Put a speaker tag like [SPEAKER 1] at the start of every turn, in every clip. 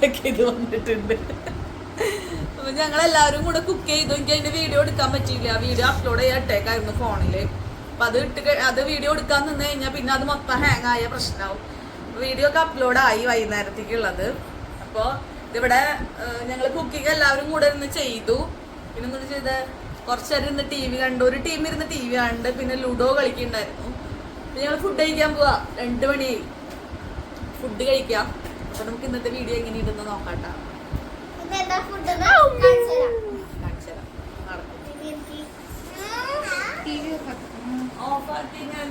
[SPEAKER 1] Pack ചെയ്ത് വന്നിട്ടുണ്ട്. അപ്പൊ കൂടെ കുക്ക് ചെയ്തു. എനിക്ക് അതിന്റെ വീഡിയോ എടുക്കാൻ പറ്റിയില്ല. വീഡിയോ അപ്ലോഡ് ചെയ്യാൻ ഇട്ടേക്കായിരുന്നു ഫോണിൽ. അപ്പൊ അത് ഇട്ട് അത് വീഡിയോ എടുക്കാൻ നിന്ന് കഴിഞ്ഞാൽ പിന്നെ അത് മൊത്തം ഹാങ് ആയ പ്രശ്നമാവും വീഡിയോ ഒക്കെ അപ്ലോഡ് ആയി വൈകുന്നേരത്തേക്കുള്ളത്. അപ്പോൾ ഇതിവിടെ ഞങ്ങൾ കുക്കിങ് എല്ലാവരും കൂടെ ഇരുന്ന് ചെയ്തു. പിന്നെ എന്താ ചെയ്ത്? കുറച്ചേരം ഇരുന്ന് ടി വി കണ്ടു. ഒരു ടീം ഇരുന്ന് ടി വി കണ്ട് പിന്നെ ലുഡോ കളിക്കുന്നുണ്ടായിരുന്നു. ഞങ്ങൾ ഫുഡ് കഴിക്കാൻ പോവാ. രണ്ട് മണി. ഫുഡ് കഴിക്കാം. അപ്പൊ നമുക്ക് ഇന്നത്തെ വീഡിയോ എങ്ങനെ ഇടുന്ന നോക്കാട്ടാ ഓഫാക്കി ഞാൻ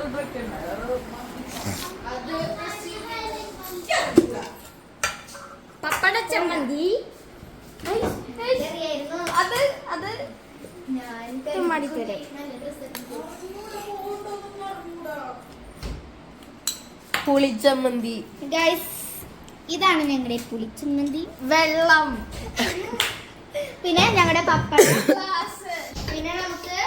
[SPEAKER 2] പപ്പട ചമ്മന്തി. അത് അത്. തുമ്മാടിത്തരെ
[SPEAKER 3] പുളിച്ചമ്മന്തി.
[SPEAKER 2] ഗൈസ് ഇതാണ് ഞങ്ങളുടെ പുളിച്ചമ്മന്തി. വെള്ളം. പിന്നെ ഞങ്ങളുടെ പപ്പടം. പിന്നെ നമുക്ക്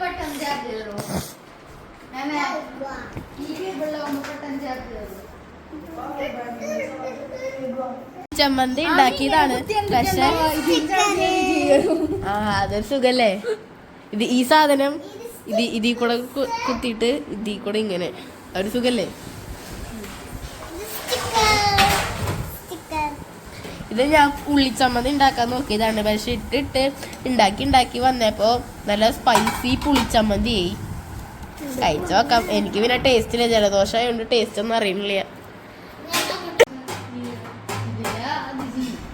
[SPEAKER 2] പെട്ടെന്ന്
[SPEAKER 3] ചമ്മന്തി ഉണ്ടാക്കിയതാണ്. പക്ഷെ ആ അതൊരു സുഖല്ലേ? ഇത് ഈ സാധനം ഇത് ഇതിൽ കൂടെ കുത്തിയിട്ട് ഇതിൽ കൂടെ ഇങ്ങനെ. ഒരു സുഖല്ലേ? ഇത് ഞാൻ പുളിച്ചമ്മന്തി ഉണ്ടാക്കാൻ നോക്കിയതാണ്. പക്ഷെ ഇട്ടിട്ട് ഉണ്ടാക്കി ഉണ്ടാക്കി വന്നപ്പോ നല്ല സ്പൈസി പുളിച്ചമ്മന്തി കഴിച്ചു നോക്കാം. എനിക്ക് പിന്നെ ടേസ്റ്റില്ല ജലദോഷം ടേസ്റ്റ് ഒന്നും അറിയണില്ല
[SPEAKER 1] വേണം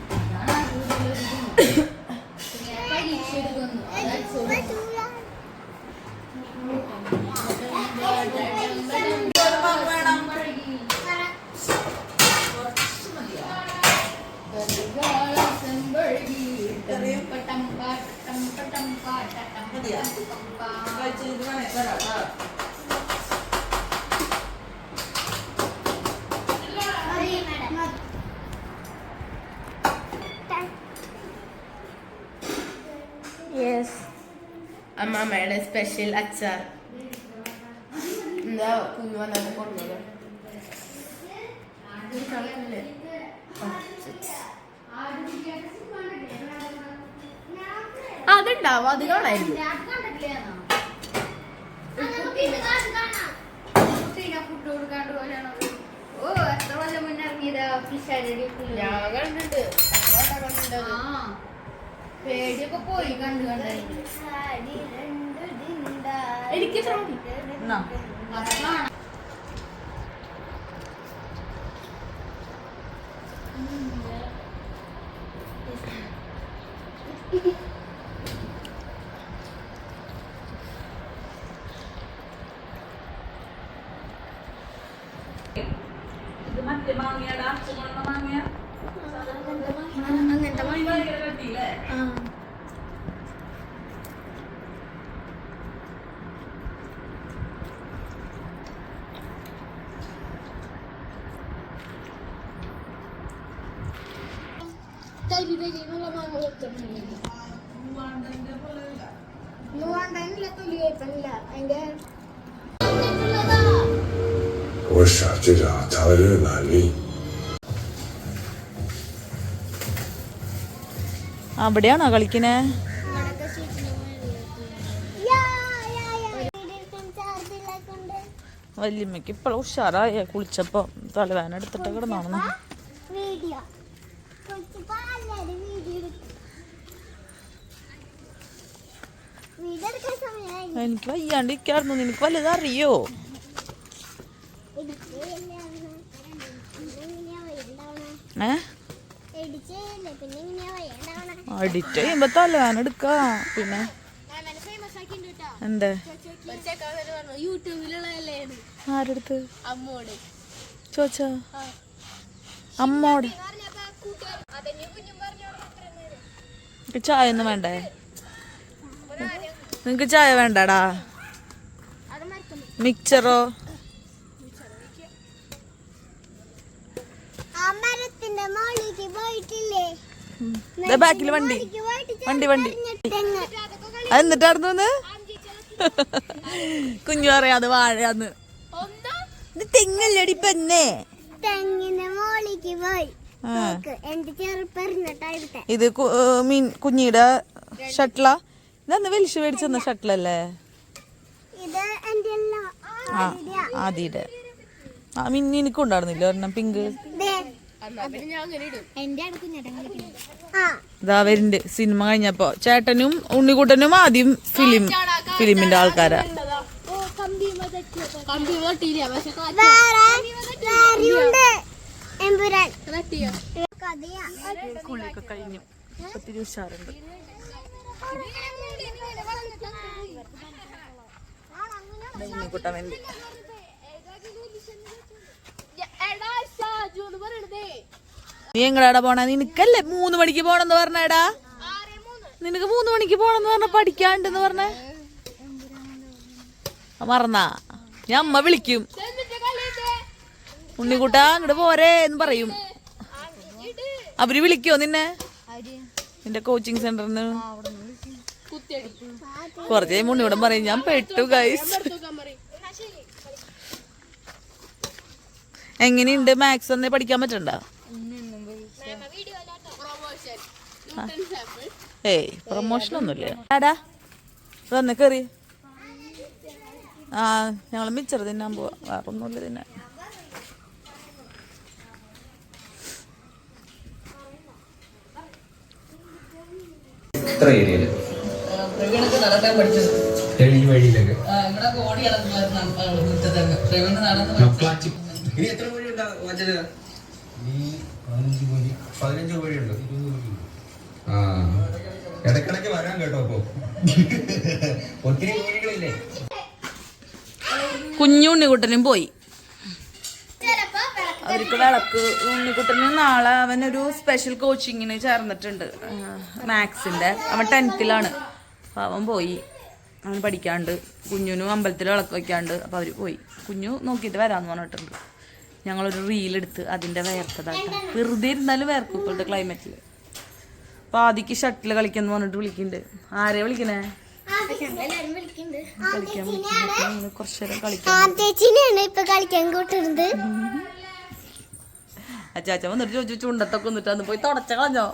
[SPEAKER 3] സ്പെഷ്യൽ അച്ചാർ എന്താ കുഞ്ഞു വന്നത് കൊണ്ടുവന്നത് അതുണ്ടാവും അത് കാണായിരുന്നു
[SPEAKER 2] ഓ എത്ര കൊല്ലം മുന്നേ ഇറങ്ങിയതാ ഫിഷ്
[SPEAKER 3] ഞാൻ കണ്ടിട്ട് എത്ര വട്ടം
[SPEAKER 2] ആ പേടിയൊക്കെ പോയി കണ്ടു കണ്ടു.
[SPEAKER 3] എനിക്ക് ഇത്ര മതി.
[SPEAKER 4] 这场他的热难力。
[SPEAKER 1] അവിടെയാണോ കളിക്കണേ വല്യമ്മക്ക് ഇപ്പോഴും ഉഷാറായ കുളിച്ചപ്പോ തലവേന എടുത്തിട്ട് കിടന്നോണം
[SPEAKER 2] വീഡിയോ വീഡിയോ എടുക്കാൻ സമയമായി
[SPEAKER 1] എനിക്ക് വയ്യാണ്ടിരിക്കായിരുന്നു നിനക്ക് വലുത് അറിയോ ഏ? അഡിറ്റ് ചെയ്യുമ്പോ തലവേന എടുക്കാ. പിന്നെ? എന്തേ? ആരെടുത്ത്?
[SPEAKER 3] അമ്മോട്
[SPEAKER 1] ചോച്ചാ? അമ്മോട്. നിനക്ക് ചായ ഒന്നും വേണ്ടേ? നിങ്ങക്ക് ചായ വേണ്ടടാ? മിക്സറോ? ബാക്കിൽ വണ്ടി. വണ്ടി വണ്ടി. അത് എന്നിട്ടായിരുന്നു കുഞ്ഞു പറയാത് വാഴയാന്ന്. ഇത് തെങ്ങല്ലടി
[SPEAKER 5] ഇവിടുത്തെ.
[SPEAKER 1] ഇത് മീൻ കുഞ്ഞിയുടെ ഷട്ടിലാ? ഇതന്ന് വലിച്ചു മേടിച്ചെന്ന ഷട്ടിലല്ലേ? ആദിയുടെ. ആ മിന്നിനിക്കുണ്ടായിരുന്നില്ല ഒരെണ്ണം പിങ്ക്? ഇതാ വരുന്നുണ്ട് സിനിമ കഴിഞ്ഞപ്പോ. ചേട്ടനും ഉണ്ണിക്കുട്ടനും ആദ്യം ഫിലിം ഫിലിമിന്റെ ആൾക്കാരാ. കുളിയൊക്കെ കഴിഞ്ഞു. ഒത്തിരി ഉഷാറുണ്ട്. ഉണ്ണിക്കുട്ടൻ വേണ്ടി
[SPEAKER 3] എടാ ഷാജു എന്ന് പറയണതേ
[SPEAKER 1] നീ എങ്ങടാടാ പോണ? നിനക്കല്ലേ മൂന്ന് മണിക്ക് പോണെന്ന് പറഞ്ഞേടാ? നിനക്ക് മൂന്ന് മണിക്ക് പോണെന്ന് പറഞ്ഞ പഠിക്കാണ്ടെന്ന് പറഞ്ഞേ? മറന്നാ. ഞാൻ അമ്മ വിളിക്കും. ഉണ്ണിക്കൂട്ടാ അങ്ങോട്ട് പോരേ എന്ന് പറയും. അവർ വിളിക്കോ നിന്നെ? നിന്റെ കോച്ചിങ് സെന്ററിന് കുറച്ച് കഴിയുമ്പോ ഉണ്ണിയോടും പറയും ഞാൻ പെട്ടു ഗൈസ് എങ്ങനെയുണ്ട് മാത്സ് ഒന്നേ പഠിക്കാൻ പറ്റണ്ട? ഏയ് പ്രൊമോഷൻ ഒന്നുമില്ല? ആടാ. വന്ന് കയറി ആ ഞങ്ങൾ മിച്ചർ തിന്നാൻ പോവാ. വേറെ ഒന്നുമില്ല തിന്നാൻ.
[SPEAKER 6] ഇത്ര ഏരിയയിൽ? ഈ വഴിയിലൊക്കെ മക്കളാച്ചി. ഇനി എത്ര പതിനഞ്ച് ഉണ്ട് ആ. ഇടക്കിടക്ക് വരാൻ കേട്ടോ അപ്പോ. ഒത്തിരി കോഴികളില്ലേ?
[SPEAKER 1] കുഞ്ഞു ഉണ്ണിക്കുട്ടനും പോയി. അവർക്ക് വിളക്ക് ഉണ്ണിക്കുട്ടന് നാളെ അവനൊരു സ്പെഷ്യൽ കോച്ചിങ്ങിന് ചേർന്നിട്ടുണ്ട്. മാത്സിന്റെ അവൻ ടെൻത്തിലാണ്. അപ്പോൾ അവൻ പോയി. അവൻ പഠിക്കാണ്ട്. കുഞ്ഞുനും അമ്പലത്തിൽ വിളക്ക് വെക്കാണ്ട്. അപ്പൊ അവർ പോയി. കുഞ്ഞു നോക്കിയിട്ട് വരാന്ന് പറഞ്ഞിട്ടുണ്ട്. ഞങ്ങളൊരു റീലെടുത്ത് അതിന്റെ വേർത്തതായിട്ട് വെറുതെ ഇരുന്നാലും വേർക്കും ഇപ്പോഴത്തെ ക്ലൈമറ്റിൽ അപ്പോൾ ആദിക്ക് ഷട്ടിൽ കളിക്കാന്ന് പറഞ്ഞിട്ട് വിളിക്കുന്നുണ്ട് ആരെയാ വിളിക്കണേ? കളിക്കാൻ കുറച്ചു നേരം കളിക്കാൻ
[SPEAKER 5] ആദ്യച്ചിനെയാണ് ഇപ്പൊ കളിക്കാൻ കൂട്ടുന്നത്.
[SPEAKER 1] അച്ചാച്ച വന്നിട്ട് ചോദിച്ചു ചുണ്ടത്തൊക്കെ വന്നിട്ട് അന്ന് പോയി തുടച്ച കളഞ്ഞോ?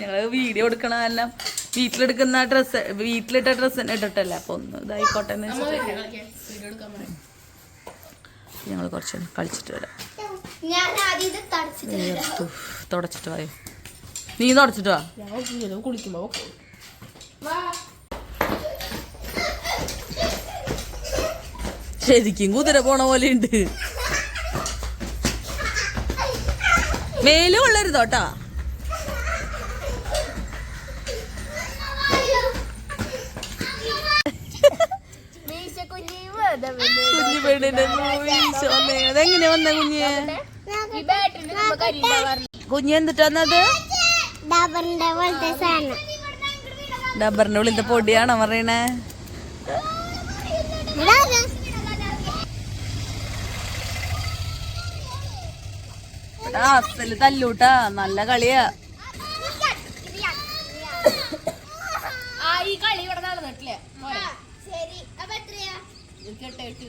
[SPEAKER 1] ഞങ്ങൾ വീഡിയോ എടുക്കണ എല്ലാം വീട്ടിലെടുക്കുന്ന ഡ്രസ്സ് വീട്ടിലിട്ട ഡ്രസ്സ് ഇട്ടിട്ടല്ല? അപ്പൊ ഒന്ന് ഇതായിക്കോട്ടെ എന്ന് വെച്ചിട്ട് ഞങ്ങൾ കുറച്ച് കളിച്ചിട്ട് വരാം.
[SPEAKER 5] ഞാൻ ആദ്യം ഇത് തടച്ചിട്ട്
[SPEAKER 1] വായോ. നീ തുടച്ചിട്ട് വാ.
[SPEAKER 3] ഞാൻ കുളിക്കുമ്പോ
[SPEAKER 1] ശരിക്കും കുതിര പോണ പോലെ ഉണ്ട്. മേലും കൊള്ളരുതോട്ടാ കുഞ്ഞു പെണ്ണിന്റെ വീഴ്ച വന്നേ അതെങ്ങനെ വന്ന കുഞ്ഞ്? കുഞ്ഞ് വന്നത്
[SPEAKER 5] ഡബറിന്റെ
[SPEAKER 1] ഉള്ളിന്റെ ഉള്ളിലത്തെ പൊടിയാണോ പറയണേ? അസൽ തല്ലൂട്ടാ. നല്ല കളിയാ.
[SPEAKER 3] ആ ഈ കളി ഇവിടെ നടന്നിട്ടില്ലേ?
[SPEAKER 5] ശരി. അപ്പൊ എത്രയാ?
[SPEAKER 3] കേട്ടെട്ട്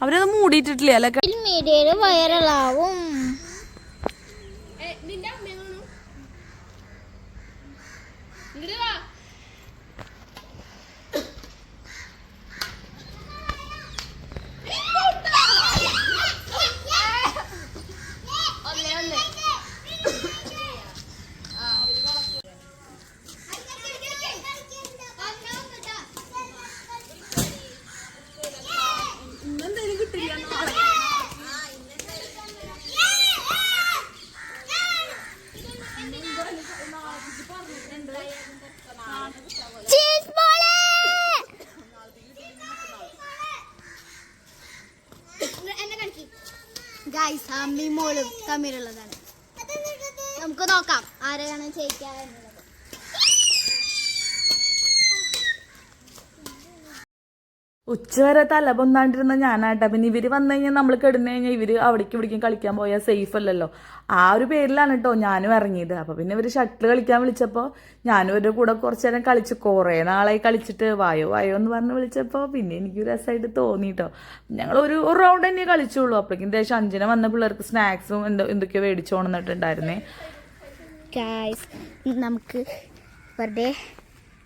[SPEAKER 1] അവരത് മൂടിയിട്ടിട്ടില്ല? അല്ലെ
[SPEAKER 5] മീഡിയയിൽ വൈറലാവും
[SPEAKER 3] നിന്റെ അമ്മ കാണു ഇങ്ങട് വാ ഒന്നേ ഒന്നേ
[SPEAKER 5] ഗായ്സ് അമ്മയും മോളും തമ്മിലുള്ളതാണ്. നമുക്ക് നോക്കാം ആരെയാണ് ജയിക്കുക
[SPEAKER 1] ഉച്ചവരെ തല പൊന്നാണ്ടിരുന്ന ഞാനാട്ടാ. പിന്നെ ഇവർ വന്നു കഴിഞ്ഞാൽ നമ്മൾ കിടന്നു കഴിഞ്ഞാൽ ഇവർ അവിടേക്ക് ഇവിടേക്കും കളിക്കാൻ പോയാൽ സേഫ് അല്ലല്ലോ. ആ ഒരു പേരിലാണ് കേട്ടോ ഞാനും ഇറങ്ങിയത്. അപ്പൊ പിന്നെ ഇവർ ഷട്ടിൽ കളിക്കാൻ വിളിച്ചപ്പോൾ ഞാനും ഇവരുടെ കൂടെ കുറച്ചു നേരം കളിച്ച് കുറേ നാളായി കളിച്ചിട്ട് വായോ വായോ എന്ന് പറഞ്ഞ് വിളിച്ചപ്പോൾ പിന്നെ എനിക്ക് രസമായിട്ട് തോന്നി കേട്ടോ ഞങ്ങൾ ഒരു ഒരു റൗണ്ട് തന്നെ കളിച്ചുള്ളൂ. അപ്പോഴേക്കും ദേശം അഞ്ചിനെ വന്ന പിള്ളേർക്ക് സ്നാക്സും എന്തോ എന്തൊക്കെയോ
[SPEAKER 5] മേടിച്ചോണെന്നിട്ടുണ്ടായിരുന്നേ നമുക്ക് വെറുതെ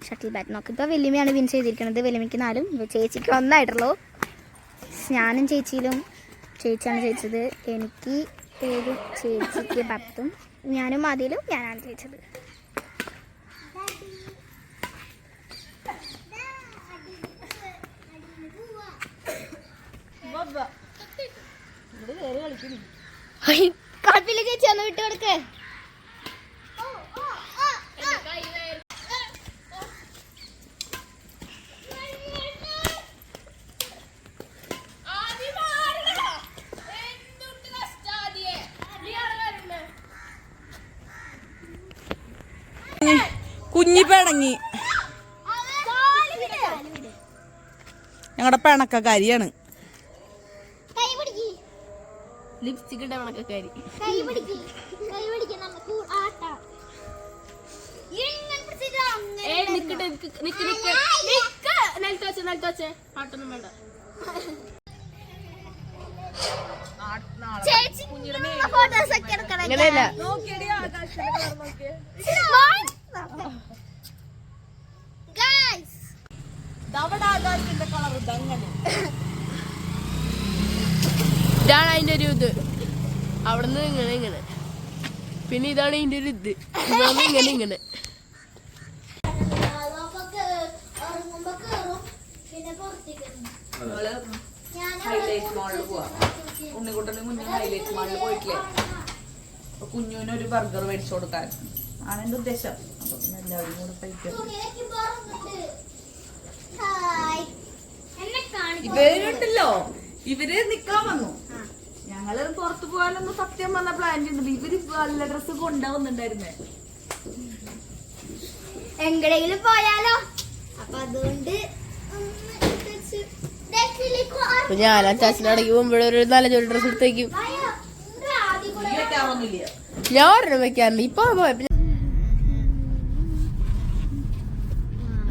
[SPEAKER 5] ഷട്ടിൽ ബാറ്റ് നോക്കാം ഇപ്പോൾ വലിയമ്മയാണ് വിൻ ചെയ്തിരിക്കുന്നത്. വലിയമ്മയ്ക്ക് നാലും ചേച്ചിക്ക് ഒന്നായിട്ടുള്ളൂ. ഞാനും ചേച്ചിയിലും ചേച്ചിയാണ് ജയിച്ചത്. എനിക്ക് ഏഴും ചേച്ചിക്ക് പത്തും ഞാനും അതിലും ഞാനാണ് ജയിച്ചത്. കുഴപ്പമില്ല ചേച്ചി ഒന്ന് വിട്ടു കൊടുക്കേ
[SPEAKER 1] കുഞ്ഞി പിണങ്ങി ഞങ്ങളുടെ പിണക്കക്കാരിയാണ്
[SPEAKER 5] കൈ പിടിക്ക്
[SPEAKER 3] ലിപ്സ്റ്റിക് ഇട്ട കണക്കാരി
[SPEAKER 5] കൈ പിടിക്ക് കൈ പിടിക്ക് നമുക്ക് ആട്ടാം ഇങ്ങനെ പിടിച്ചിട്ട് അങ്ങനെ
[SPEAKER 3] ഏ നിക്കട്ടെ നിക്ക് നിക്ക് നിക്ക് നിക്ക് നിലത്ത് ഞങ്ങളുടെ പിണക്കക്കാരിയാണ്. വേണ്ട.
[SPEAKER 5] ചേച്ചി ഫോട്ടോസ് ഒക്കെ എടുക്കണം
[SPEAKER 3] അങ്ങനെയല്ല
[SPEAKER 5] ഗൈസ്
[SPEAKER 3] ഇതാണ് അതിന്റെ ഒരു ഇത്. അവിടുന്ന് ഇങ്ങനെ ഇങ്ങനെ. പിന്നെ ഇതാണ് ഇതിന്റെ ഒരു ഇത്. ഇങ്ങനെ ഇങ്ങനെ.
[SPEAKER 1] ഹൈലൈറ്റ് മാളിൽ പോവാ ഉണ്ണിക്കുട്ടനും കുഞ്ഞും ഹൈലൈറ്റ് മാളിൽ പോയിട്ടില്ലേ? അപ്പൊ കുഞ്ഞുവിന് ഒരു ബർഗർ മേടിച്ചു കൊടുക്കാൻ. ആണ് എന്റെ ഉദ്ദേശം. അപ്പൊ പിന്നെ എല്ലാവരും കൂടെ കഴിക്കാം. ഇവരുണ്ടല്ലോ. ഇവർ നിക്കാൻ വന്നു. ഞങ്ങൾ പുറത്തു പോകാനൊന്നും സത്യം വന്ന പ്ലാൻ ചെയ്യുന്നത് ഇവർ നല്ല ഡ്രസ് കൊണ്ടുവന്നിട്ടുണ്ടായിരുന്നേ.
[SPEAKER 5] എങ്ങടെങ്കിലും പോയാലോ? അപ്പൊ അതുകൊണ്ട്
[SPEAKER 3] ഞാൻ അച്ചാച്ചനടക്കി പോകുമ്പോഴൊരു നല്ല ജോലി ഡ്രസ് എടുത്തേക്കും. ഞാൻ ഒരെണ്ണം വെക്കാറുണ്ട് ഇപ്പൊ പോയപ്പോ ഞാൻ- ഓ ചേട്ടൻ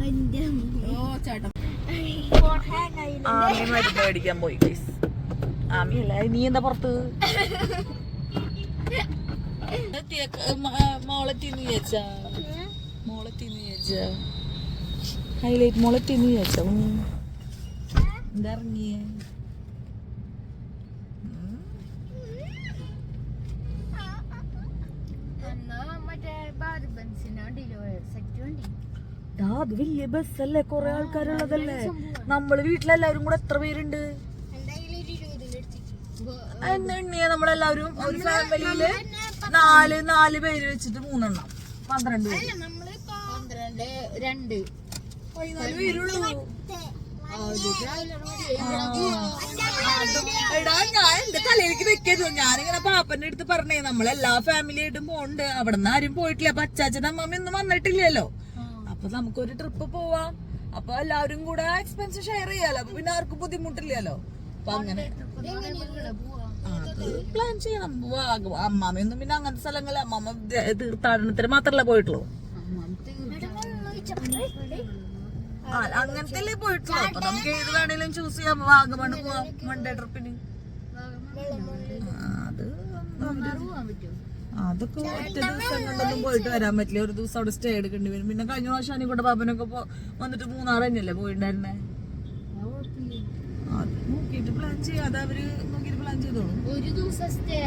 [SPEAKER 1] ആമി മരുന്ന് മേടിക്കാൻ പോയി guys. ആമി അല്ല നീ എന്താ പുറത്ത്? മോളത്തിന്ന് തിന്നു മോളത്തിന്ന് മോളെ തിന്നു ഹൈലൈറ്റ് മോളത്തിന്ന് തിന്നു ചോദിച്ചാ എന്താ അത് വലിയ ബസ്സല്ലേ? കുറെ ആൾക്കാരുള്ളതല്ലേ? നമ്മൾ വീട്ടിലെല്ലാവരും കൂടെ എത്ര പേരുണ്ട്? എന്ന് എണ്ണിയ നമ്മളെല്ലാവരും ഒരു ഫാമിലിയിൽ നാല് നാല് പേര് വെച്ചിട്ട് മൂന്നെണ്ണം. പന്ത്രണ്ട് പേര്.
[SPEAKER 2] പന്ത്രണ്ട് രണ്ട്.
[SPEAKER 1] പതിനാല് പേരുള്ളൂ. എടാ ഞാൻ എന്റെ തലയിലേക്ക് വെക്കരുത്. ഞാനിങ്ങനെ പാപ്പന്റെ അടുത്ത് പറഞ്ഞേ നമ്മളെല്ലാ ഫാമിലി ആയിട്ടും പോണ്ട് അവിടെ നിന്ന് ആരും പോയിട്ടില്ല. അപ്പൊ അച്ചാച്ചൻ അമ്മമ്മ ഒന്നും വന്നിട്ടില്ലല്ലോ. അപ്പൊ നമുക്കൊരു ട്രിപ്പ് പോവാം. അപ്പൊ എല്ലാവരും കൂടെ എക്സ്പെൻസ് ഷെയർ ചെയ്യാലോ. അപ്പൊ പിന്നെ ആർക്കും ബുദ്ധിമുട്ടില്ലല്ലോ. അപ്പൊ അങ്ങനെ. പ്ലാൻ ചെയ്യണം. അമ്മാമയൊന്നും പിന്നെ അങ്ങനത്തെ സ്ഥലങ്ങളിൽ അമ്മാമ തീർത്ഥാടനത്തിന് മാത്രല്ല പോയിട്ടുള്ളൂ. അങ്ങനത്തെ അല്ലേ പോയിട്ടുള്ളൂ. അപ്പൊ നമുക്ക് ഏത് വേണേലും ചൂസ് ചെയ്യാം. വാഗമണ് പോവാം. വൺ ഡേ ട്രിപ്പിന് അത് അതൊക്കെ ഒറ്റ ദിവസം കൊണ്ടൊന്നും പോയിട്ട് വരാൻ പറ്റില്ല. ഒരു ദിവസം അവിടെ സ്റ്റേ എടുക്കേണ്ടി വരും. പിന്നെ കഴിഞ്ഞ പ്രാവശ്യം അനിക്കൂടെ പാപ്പനൊക്കെ വന്നിട്ട് മൂന്നാർ തന്നെയല്ലേ പോയിണ്ടായിരുന്നേ? അത് നോക്കിയിട്ട് പ്ലാൻ ചെയ്യാം. അത് അവർ നോക്കിയിട്ട് പ്ലാൻ ചെയ്തോളും.
[SPEAKER 2] ഒരു ദിവസം സ്റ്റേ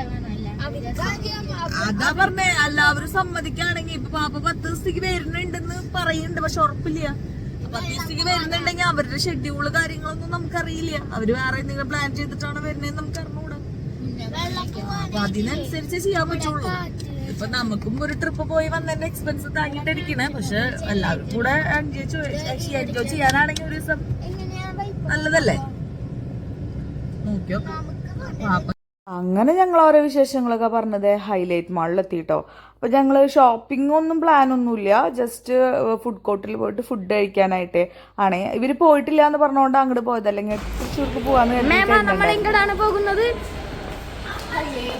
[SPEAKER 1] അതാ. പറഞ്ഞേ അവർ സമ്മതിക്കാണെങ്കിൽ ഇപ്പൊ പാപ്പ പത്ത് ദിവസത്തേക്ക് വരുന്നുണ്ടെന്ന് പറയുന്നുണ്ട് പക്ഷെ ഉറപ്പില്ല. പത്ത് ദിവസത്തേക്ക് വരുന്നുണ്ടെങ്കിൽ അവരുടെ ഷെഡ്യൂൾ കാര്യങ്ങളൊന്നും നമുക്കറിയില്ല. അവർ വേറെ എന്തെങ്കിലും പ്ലാൻ ചെയ്തിട്ടാണ് വരുന്നതെന്ന് നമുക്ക് അറിഞ്ഞൂടാ. അപ്പൊ അതിനനുസരിച്ച് ചെയ്യാൻ പറ്റുള്ളൂ. ഇപ്പൊ നമുക്കും ഒരു ട്രിപ്പ് പോയി വന്നതിന്റെ എക്സ്പെൻസ് താങ്ങിട്ടിരിക്കണേ പക്ഷെ എല്ലാവരും കൂടെ എൻജോയ് ചെയ്യാനാണെങ്കിൽ ഒരു ദിവസം നല്ലതല്ലേ? നോക്കിയോ അങ്ങനെ ഞങ്ങൾ ഓരോ വിശേഷങ്ങളൊക്കെ പറഞ്ഞത് ഹൈലൈറ്റ് മാളിലെത്തിട്ടോ അപ്പോൾ ഞങ്ങൾ ഷോപ്പിംഗ് ഒന്നും പ്ലാൻ ഒന്നുമില്ല. ജസ്റ്റ് ഫുഡ് കോർട്ടിൽ പോയിട്ട് ഫുഡ് കഴിക്കാനായിട്ട് ആണ്. ഇവർ പോയിട്ടില്ല എന്ന് പറഞ്ഞുകൊണ്ട് അങ്ങോട്ട് പോയത് അല്ലെങ്കിൽ തൃശ്ശൂർക്ക് പോകാന്ന്
[SPEAKER 5] 他爷爷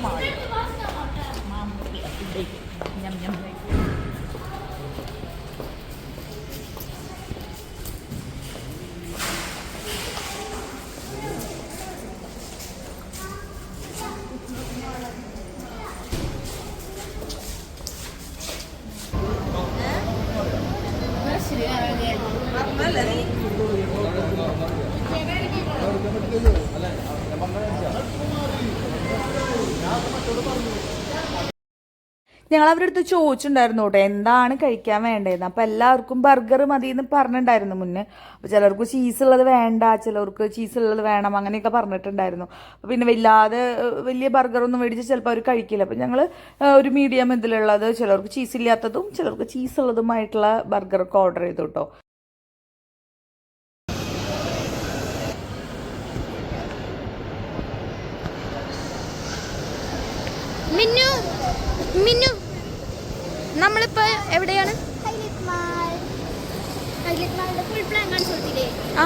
[SPEAKER 1] ഞങ്ങൾ അവരുടെ അടുത്ത് ചോദിച്ചിട്ടുണ്ടായിരുന്നു കേട്ടോ എന്താണ് കഴിക്കാൻ വേണ്ടതെന്ന്. അപ്പോൾ എല്ലാവർക്കും ബർഗർ മതി എന്ന് പറഞ്ഞിട്ടുണ്ടായിരുന്നു മുന്നേ. അപ്പോൾ ചിലർക്ക് ചീസ് ഉള്ളത് വേണ്ട ചിലർക്ക് ചീസ് ഉള്ളത് വേണം അങ്ങനെയൊക്കെ പറഞ്ഞിട്ടുണ്ടായിരുന്നു. അപ്പോൾ പിന്നെ വല്ലാതെ വലിയ ബർഗറൊന്നും മേടിച്ച് ചിലപ്പോൾ അവർ കഴിക്കില്ല. അപ്പോൾ ഞങ്ങൾ ഒരു മീഡിയം ഇതിലുള്ളത് ചിലർക്ക് ചീസ് ഇല്ലാത്തതും ചിലർക്ക് ചീസ് ഉള്ളതുമായിട്ടുള്ള ബർഗറൊക്കെ ഓർഡർ ചെയ്തു കേട്ടോ.
[SPEAKER 5] മിന്നു മിന്നു നമ്മളിപ്പോ എവിടെയാണ് ഹൈലൈറ്റ് മാൾ ഹൈലൈറ്റ് മാളിന്റെ ഫുൾ പ്ലാൻ കാണിച്ചു എവിടെയാണ് ആ.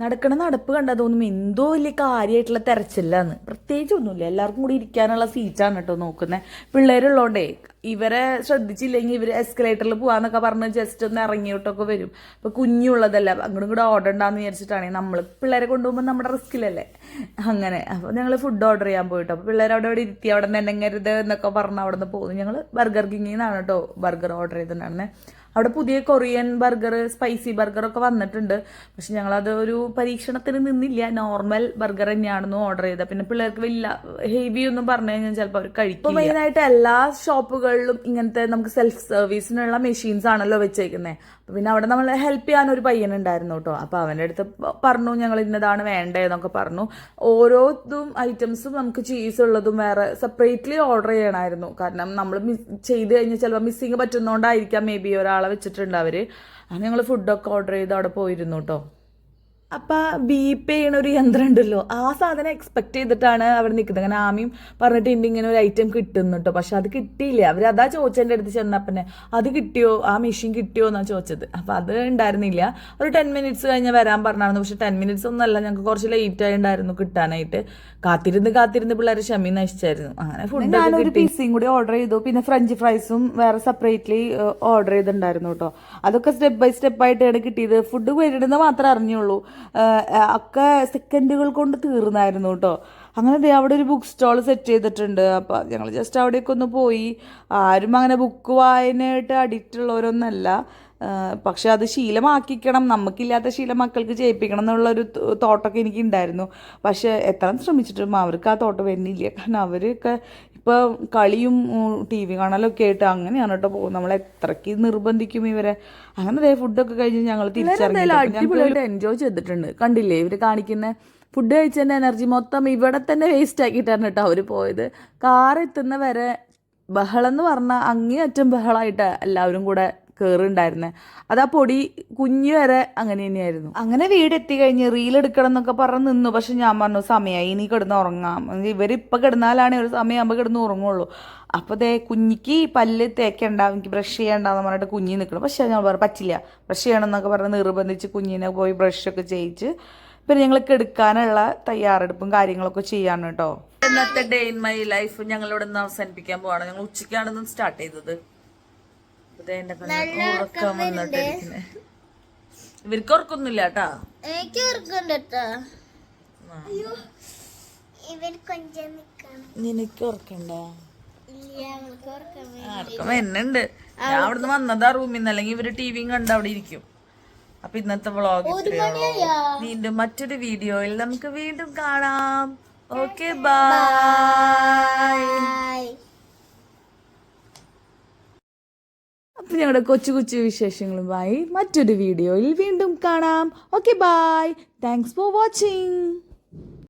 [SPEAKER 1] നടക്കണ നടപ്പ് കണ്ടാൽ തോന്നും എന്തോ വലിയ കാര്യമായിട്ടുള്ള തിരച്ചില്ലാന്ന്. പ്രത്യേകിച്ച് ഒന്നുമില്ല എല്ലാവർക്കും കൂടി ഇരിക്കാനുള്ള സീറ്റാണ് കേട്ടോ നോക്കുന്നത് പിള്ളേരുള്ളതുകൊണ്ടേ ഇവരെ ശ്രദ്ധിച്ചില്ലെങ്കിൽ ഇവർ എസ്കലേറ്ററിൽ പോവാന്നൊക്കെ പറഞ്ഞ് ജസ്റ്റ് ഒന്ന് ഇറങ്ങിയിട്ടൊക്കെ വരും. അപ്പോൾ കുഞ്ഞുള്ളതല്ല അങ്ങോട്ടും കൂടെ ഓർഡർ ഉണ്ടാന്ന് വിചാരിച്ചിട്ടാണെങ്കിൽ നമ്മൾ പിള്ളേരെ കൊണ്ടുപോകുമ്പോൾ നമ്മുടെ റിസ്ക്കിലല്ലേ അങ്ങനെ. അപ്പോൾ ഞങ്ങൾ ഫുഡ് ഓർഡർ ചെയ്യാൻ പോയിട്ടോ. അപ്പോൾ പിള്ളേർ അവിടെ അവിടെ ഇരുത്തി അവിടെ നിന്ന് എന്നെങ്ങരുത് എന്നൊക്കെ പറഞ്ഞ് അവിടെ നിന്ന് പോകുന്നു. ഞങ്ങൾ ബർഗർ കിങ്ങിൽ നിന്നാണ് കേട്ടോ ബർഗർ ഓർഡർ ചെയ്തിട്ടുണ്ടായിരുന്നത് അവിടെ പുതിയ കൊറിയൻ ബർഗർ സ്പൈസി ബർഗർ ഒക്കെ വന്നിട്ടുണ്ട്. പക്ഷെ ഞങ്ങളത് ഒരു പരീക്ഷണത്തിന് നിന്നില്ല. നോർമൽ ബർഗർ തന്നെയാണെന്ന് ഓർഡർ ചെയ്തത്. പിന്നെ പിള്ളേർക്ക് വലിയ ഹെവി ഒന്നും പറഞ്ഞു കഴിഞ്ഞാൽ ചിലപ്പോൾ അവർ കഴിക്കും മെയിനായിട്ട് എല്ലാ ഷോപ്പുകളിലും ഇങ്ങനത്തെ നമുക്ക് സെൽഫ് സർവീസിനുള്ള മെഷീൻസ് ആണല്ലോ വെച്ചേക്കുന്നത് പിന്നെ അവിടെ നമ്മൾ ഹെൽപ്പ് ചെയ്യാൻ ഒരു പയ്യൻ ഉണ്ടായിരുന്നു കേട്ടോ അപ്പോൾ അവന്റെ അടുത്ത് പറഞ്ഞു ഞങ്ങൾ ഇന്നതാണ് വേണ്ടതെന്നൊക്കെ പറഞ്ഞു. ഓരോ ഇതും ഐറ്റംസും നമുക്ക് ചീസ് ഉള്ളതും വേറെ സെപ്പറേറ്റ്ലി ഓർഡർ ചെയ്യണമായിരുന്നു കാരണം നമ്മൾ ചെയ്ത് കഴിഞ്ഞാൽ ചിലപ്പോൾ മിസ്സിങ് പറ്റുന്നോണ്ടായിരിക്കാം. മേ ബി ഒരാളെ വെച്ചിട്ടുണ്ട് അങ്ങനെ ഞങ്ങൾ ഫുഡൊക്കെ ഓർഡർ ചെയ്ത് അവിടെ പോയിരുന്നു കേട്ടോ അപ്പൊ ബീപ്പ് ചെയ്യണ ഒരു യന്ത്രം ഉണ്ടല്ലോ. ആ സാധനം എക്സ്പെക്ട് ചെയ്തിട്ടാണ് അവിടെ നിൽക്കുന്നത് അങ്ങനെ ആമിയും പറഞ്ഞിട്ട് ഇണ്ട് ഇങ്ങനെ ഒരു ഐറ്റം കിട്ടുന്നു കേട്ടോ പക്ഷെ അത് കിട്ടിയില്ല. അവർ അതാ ചോദിച്ചതിന്റെ അടുത്ത് ചെന്നപ്പനെ അത് കിട്ടിയോ? ആ മെഷീൻ കിട്ടിയോ? എന്നാണ് ചോദിച്ചത്. അപ്പൊ അത് ഉണ്ടായിരുന്നില്ല. ഒരു ടെൻ മിനിറ്റ്സ് കഴിഞ്ഞ് വരാൻ പറഞ്ഞായിരുന്നു. പക്ഷെ ടെൻ മിനിറ്റ്സ് ഒന്നല്ല അല്ല. ഞങ്ങൾക്ക് കുറച്ച് ലേറ്റ് ആയി ഉണ്ടായിരുന്നു കിട്ടാനായിട്ട്. കാത്തിരുന്ന് കാത്തിരുന്ന് പിള്ളേർ ക്ഷമി നശിച്ചായിരുന്നു. അങ്ങനെ ഫുഡ് ഞാനൊരു പീസും കൂടി ഓർഡർ ചെയ്തു. പിന്നെ ഫ്രഞ്ച് ഫ്രൈസും വേറെ സെപ്പറേറ്റ്ലി ഓർഡർ ചെയ്തിട്ടുണ്ടായിരുന്നു കേട്ടോ അതൊക്കെ സ്റ്റെപ്പ് ബൈ സ്റ്റെപ്പ് ആയിട്ടാണ് കിട്ടിയത്. ഫുഡ് വരുന്നത് മാത്രമേ അറിഞ്ഞുള്ളൂ. ഒക്കെ സെക്കൻഡുകൾ കൊണ്ട് തീർന്നായിരുന്നു കേട്ടോ അങ്ങനെ ദേ അവിടെ ഒരു ബുക്ക് സ്റ്റോൾ സെറ്റ് ചെയ്തിട്ടുണ്ട്. അപ്പോൾ ഞങ്ങൾ ജസ്റ്റ് അവിടേക്ക് ഒന്ന് പോയി. ആരും അങ്ങനെ ബുക്ക് വായനയായിട്ട് അഡിക്റ്റ് ഉള്ളവരൊന്നല്ല. പക്ഷെ അത് ശീലമാക്കിക്കണം. നമുക്കില്ലാത്ത ശീലം മക്കൾക്ക് ചെയ്യിപ്പിക്കണം എന്നുള്ളൊരു തോട്ടമൊക്കെ എനിക്ക് ഉണ്ടായിരുന്നു പക്ഷെ എത്ര ശ്രമിച്ചിട്ടും അവർക്ക് ആ തോട്ടം വരുന്നില്ല. കാരണം അവരൊക്കെ ഇപ്പോൾ കളിയും ടി വി കാണലൊക്കെ ആയിട്ട് അങ്ങനെയാണ് കേട്ടോ പോകും നമ്മളെ എത്രയ്ക്ക് നിർബന്ധിക്കും ഇവരെ. അങ്ങനെ ദേ ഫുഡൊക്കെ കഴിഞ്ഞ് ഞങ്ങൾ തിരിച്ചറിഞ്ഞു അടിപൊളിയായിട്ട് എൻജോയ് ചെയ്തിട്ടുണ്ട്. കണ്ടില്ലേ ഇവർ കാണിക്കുന്ന ഫുഡ് കഴിച്ചതിന്റെ എനർജി മൊത്തം ഇവിടെ തന്നെ വേസ്റ്റ് ആക്കിയിട്ടാണ് കേട്ടോ അവർ പോയത്. കാർ എത്തുന്ന വരെ ബഹളം എന്ന് പറഞ്ഞാൽ അങ്ങേയറ്റം ബഹളമായിട്ട് എല്ലാവരും കൂടെ കയറുണ്ടായിരുന്നത് അത് ആ പൊടി കുഞ്ഞു വരെ അങ്ങനെ തന്നെയായിരുന്നു. അങ്ങനെ വീട് എത്തി കഴിഞ്ഞ് റീൽ എടുക്കണം എന്നൊക്കെ പറഞ്ഞ് നിന്നു. പക്ഷെ ഞാൻ പറഞ്ഞു സമയമായി ഇനി കിടന്ന് ഉറങ്ങാം. ഇവരിപ്പോൾ കിടന്നാലാണ് ഒരു സമയമാകുമ്പോൾ കിടന്ന് ഉറങ്ങുള്ളൂ. അപ്പോൾ ദേ കുഞ്ഞിക്ക് പല്ല് തേക്കണ്ട എനിക്ക് ബ്രഷ് ചെയ്യണ്ടെന്ന് പറഞ്ഞിട്ട് കുഞ്ഞി നിൽക്കണം പക്ഷെ ഞാൻ പറഞ്ഞു പറ്റില്ല ബ്രഷ് ചെയ്യണം എന്നൊക്കെ പറഞ്ഞ് നിർബന്ധിച്ച് കുഞ്ഞിനെ പോയി ബ്രഷൊക്കെ ചെയ്യിച്ച് പിന്നെ ഞങ്ങൾ കെടുക്കാനുള്ള തയ്യാറെടുപ്പും കാര്യങ്ങളൊക്കെ ചെയ്യാണ് കേട്ടോ. ഇന്നത്തെ ഡേ ഇൻ മൈ ലൈഫ് ഞങ്ങളിവിടെ നിന്ന് അവസാനിപ്പിക്കാൻ പോവാണ്. ഞങ്ങൾ ഉച്ചയ്ക്കാണ് സ്റ്റാർട്ട് ചെയ്തത്. ദേ എന്റെ ഉറക്കം വന്നിട്ട് ഇവർക്ക് ഉറക്കൊന്നുമില്ല കേട്ടാ?
[SPEAKER 5] എനിക്ക്
[SPEAKER 1] നിനക്ക്
[SPEAKER 5] ഓർക്കാൻ
[SPEAKER 1] ആർക്കും എന്നുണ്ട് ഞാൻ അവിടുന്ന് വന്നതാ റൂമിൽ നിന്ന്. അല്ലെങ്കിൽ ഇവർ ടിവിയും കണ്ട് അവിടെ ഇരിക്കും. അപ്പൊ ഇന്നത്തെ വ്ളോഗ് വീണ്ടും മറ്റൊരു വീഡിയോയിൽ നമുക്ക് വീണ്ടും കാണാം. ഓക്കെ ബൈ അപ്പൊ ഞങ്ങളുടെ കൊച്ചു കൊച്ചു വിശേഷങ്ങളുമായി മറ്റൊരു വീഡിയോയിൽ വീണ്ടും കാണാം. Okay bye thanks for watching